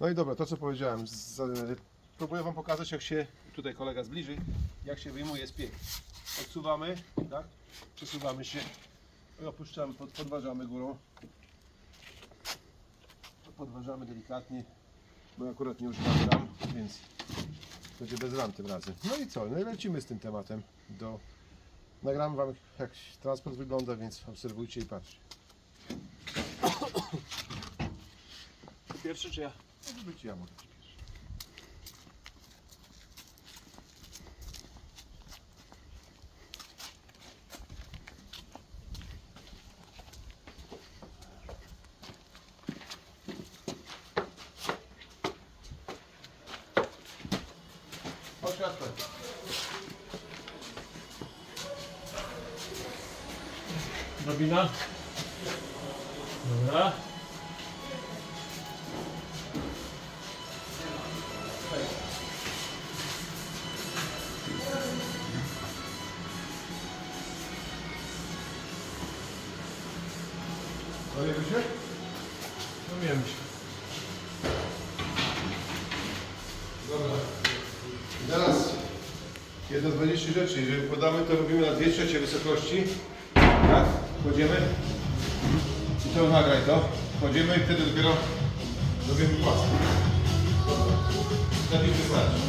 No i dobra, to co powiedziałem. Z, próbuję Wam pokazać, jak się, tutaj kolega zbliży, jak się wyjmuje z piek. Odsuwamy, tak? Przesuwamy się i opuszczamy, pod, podważamy górą. Podważamy delikatnie, bo akurat nie używam ram, więc będzie bez ram tym razem. No i co? No i lecimy z tym tematem do... Nagram Wam jak transport wygląda, więc obserwujcie i patrzcie. Pierwszy czy ja? Może być ja mogę być pierwszy. Drobina. Dobra. Dowiemy się? Dowiemy się. Dobra. Teraz jedna z ważniejszych rzeczy. Jeżeli podamy, to robimy na 2 trzecie wysokości. Tak? Kładziemy. I to nagraj to. Kładziemy i wtedy dopiero robimy płasko. Lepiej wystarczy.